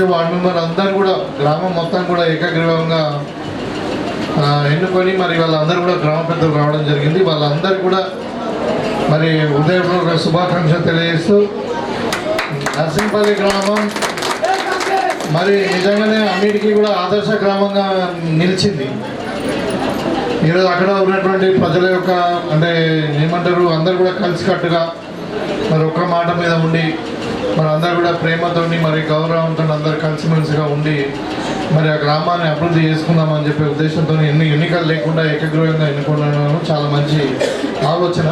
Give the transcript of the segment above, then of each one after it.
అందరు కూడా గ్రామం మొత్తం కూడా ఏకగ్రీవంగా ఎన్నుకొని మరి వాళ్ళందరూ కూడా గ్రామ పెద్దలు రావడం జరిగింది. వాళ్ళందరూ కూడా మరి ఉదయపూర్వక శుభాకాంక్షలు తెలియజేస్తూ నర్సింపల్లి గ్రామం మరి నిజంగానే అన్నిటికీ కూడా ఆదర్శ గ్రామంగా నిలిచింది. ఈరోజు అక్కడ ఉన్నటువంటి ప్రజల యొక్క అంటే ఏమంటారు అందరు కూడా కలిసికట్టుగా మరి ఒక్క మాట మీద ఉండి మరి అందరు కూడా ప్రేమతోని మరి గౌరవంతో అందరు కలిసిమెలిసిగా ఉండి మరి ఆ గ్రామాన్ని అభివృద్ధి చేసుకుందామని చెప్పే ఉద్దేశంతో ఎన్ని ఎన్నికలు లేకుండా ఏకగ్రీవంగా ఎన్నుకోవడం చాలా మంచి ఆలోచన.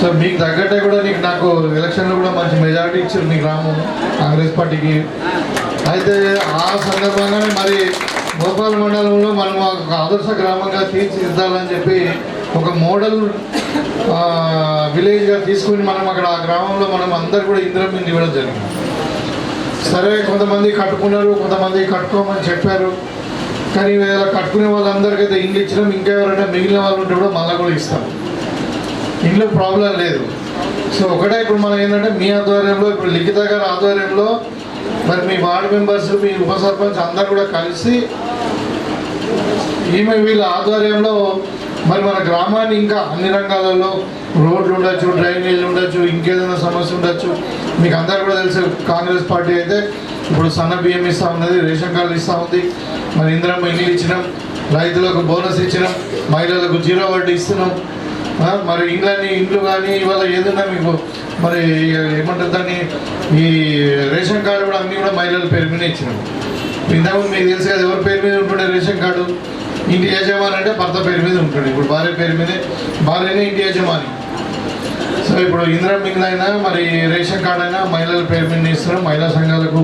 సో మీకు తగ్గట్టే కూడా నీకు నాకు ఎలక్షన్లో కూడా మంచి మెజారిటీ ఇచ్చారు మీ గ్రామం కాంగ్రెస్ పార్టీకి. అయితే ఆ సందర్భంగానే మరి గోపాల్ మండలంలో మనం ఒక ఆదర్శ గ్రామంగా తీర్చిదిద్దాలని చెప్పి ఒక మోడల్ విలేజ్గా తీసుకుని మనం అక్కడ ఆ గ్రామంలో మనం అందరు కూడా ఇంద్రం మీద ఇవ్వడం జరిగింది. సరే కొంతమంది కట్టుకున్నారు కొంతమంది కట్టుకోమని చెప్పారు. కానీ ఇలా కట్టుకునే వాళ్ళందరికైతే ఇండ్లు ఇచ్చినాం. ఇంకెవరైనా మిగిలిన వాళ్ళు ఉంటే కూడా మళ్ళీ కూడా ఇస్తాం. ఇంట్లో ప్రాబ్లం లేదు. సో ఒకటే ఇప్పుడు మనం ఏంటంటే మీ ఆధ్వర్యంలో ఇప్పుడు లిఖిత గారి ఆధ్వర్యంలో మరి మీ వార్డు మెంబర్స్ మీ ఉప సర్పంచ్ అందరు కూడా కలిసి ఈమె వీళ్ళ ఆధ్వర్యంలో మరి మన గ్రామాన్ని ఇంకా అన్ని రంగాలలో రోడ్లు ఉండొచ్చు డ్రైనేజ్ ఉండొచ్చు ఇంకేదైనా సమస్య ఉండొచ్చు. మీకు అందరు కూడా తెలుసు కాంగ్రెస్ పార్టీ అయితే ఇప్పుడు సన్న బియ్యం ఇస్తూ ఉన్నది రేషన్ కార్డు ఇస్తూ ఉంది. మరి ఇందిరమ్మ ఇల్లు ఇచ్చినాం రైతులకు బోనస్ ఇచ్చినాం మహిళలకు జీరో వడ్డీ ఇస్తున్నాం. మరి ఇండ్లని ఇండ్లు కానీ ఇవాళ ఏదైనా మీకు మరి ఏమంటారు దాన్ని ఈ రేషన్ కార్డు కూడా అన్నీ కూడా మహిళల పేరు మీద ఇచ్చినాం. ఇంతకుముందు మీకు తెలుసు కదా ఎవరి పేరు మీద ఉంటుండే రేషన్ కార్డు? ఇంటి యజమాని అంటే భర్త పేరు మీద ఉంటుంది ఇప్పుడు భార్య పేరు మీదే భార్యనే ఇంటి యజమాని. సో ఇప్పుడు ఇందిరా మిగిలిన అయినా మరి రేషన్ కార్డు అయినా మహిళల పేరు మీద ఇస్తున్నాం. మహిళా సంఘాలకు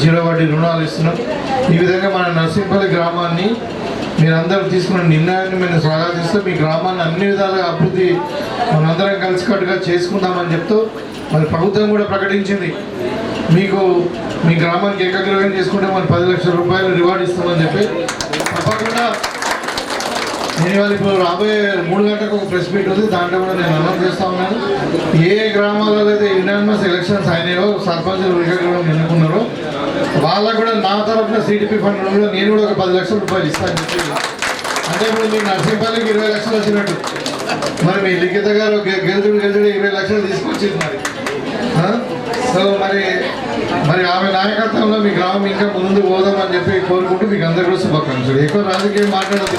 జీరో వడ్డీ రుణాలు ఇస్తున్నాం. ఈ విధంగా మన నర్సింపల్లి గ్రామాన్ని మీరందరూ తీసుకున్న నిర్ణయాన్ని మేము స్వాగతిస్తూ మీ గ్రామాన్ని అన్ని విధాలుగా అభివృద్ధి మనందరం కలిసికట్టుగా చేసుకుందామని చెప్తూ మరి ప్రభుత్వం కూడా ప్రకటించింది. మీకు మీ గ్రామానికి ఏకగ్రహం చేసుకుంటే మరి పది లక్షల రూపాయలు రివార్డ్ ఇస్తామని చెప్పి తప్పకుండా నేను ఇవాళ ఇప్పుడు రాబోయే మూడు గంటలకు ఒక ప్రెస్ మీట్ ఉంది. దాంట్లో కూడా నేను అనౌన్స్ చేస్తా ఉన్నాను. ఏ గ్రామాలలో అయితే యునానిమస్ ఎలక్షన్స్ అయినాయో సర్పంచులు ఏకగ్రహం ఎన్నుకున్నారో వాళ్ళకు కూడా నా తరఫున సిడిపి ఫండ్ కూడా నేను కూడా ఒక పది లక్షల రూపాయలు ఇస్తాను చెప్పి. అంటే ఇప్పుడు మీ నర్సింపల్లికి ఇరవై లక్షలు వచ్చినట్టు. మరి మీ లిఖిత గారు గెలుతుడు గెలుతుడు ఇరవై లక్షలు తీసుకొచ్చింది మరి. సో మరి మరి ఆమె నాయకత్వంలో మీ గ్రామం ఇంకా ముందు పోదామని చెప్పి కోరుకుంటూ మీకు అందరికీ కూడా శుభాకాంక్షలు. ఎక్కువ రాజకీయం మాట్లాడదు